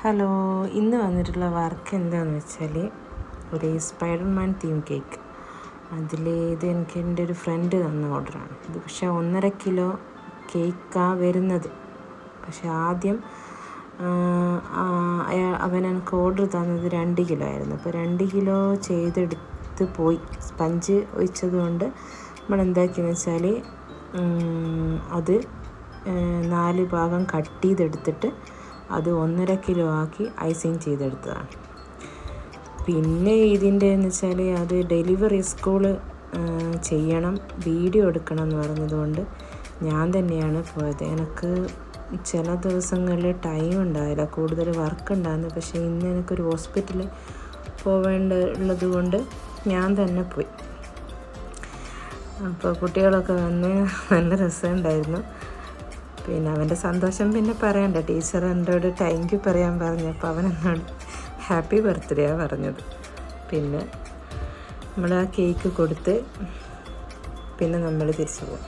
Hello ഇന്ന് വന്നിട്ടുള്ള work എന്താണെന്ന് വെച്ചാൽ ഒരു സ്പൈഡർമാൻ തീം കേക്ക്. അതിൽ ഇത് എനിക്ക് എന്റെ ഒരു ഫ്രണ്ട് തന്ന ഓർഡറാണ് ഇത് പക്ഷേ ഒന്നര കിലോ കേക്കാണ് വരുന്നത്. പക്ഷെ ആദ്യം അവൻ എനിക്ക് ഓർഡർ തന്നത് രണ്ട് കിലോ ആയിരുന്നു. അപ്പോൾ രണ്ട് കിലോ ചെയ്തെടുത്ത് പോയി. സ്പഞ്ച് ഒഴിച്ചതുകൊണ്ട് നമ്മൾ എന്താക്കിയെന്ന് വെച്ചാൽ അത് നാല് ഭാഗം കട്ട് ചെയ്തെടുത്തിട്ട് അത് ഒന്നര കിലോ ആക്കി ഐസിങ് ചെയ്തെടുത്തതാണ്. പിന്നെ ഇതിന്റെ എന്ന് വെച്ചാൽ അത് ഡെലിവറി സ്കൂൾ ചെയ്യണം വീഡിയോ എടുക്കണം എന്ന് പറഞ്ഞതുകൊണ്ട് ഞാൻ തന്നെയാണ് പോയത്. എനിക്ക് ചില ദിവസങ്ങളിൽ ടൈം ഉണ്ടായില്ല കൂടുതൽ വർക്ക് ഉണ്ടായിരുന്നു പക്ഷേ ഇന്ന് എനിക്കൊരു ഹോസ്പിറ്റലിൽ പോവേണ്ട ഉള്ളത് കൊണ്ട് ഞാൻ തന്നെ പോയി. അപ്പോൾ കുട്ടികളൊക്കെ വന്ന് നല്ല രസമുണ്ടായിരുന്നു പിന്നെ അവന്റെ സന്തോഷം പിന്നെ പറയണ്ട. ടീച്ചർ എന്നോട് താങ്ക് യു പറയാൻ പറഞ്ഞപ്പോൾ അവൻ എന്നോട് ഹാപ്പി ബർത്ത്ഡേ പറഞ്ഞത്. പിന്നെ നമ്മൾ ആ കേക്ക് കൊടുത്ത് പിന്നെ നമ്മൾ തിരിച്ചു പോകും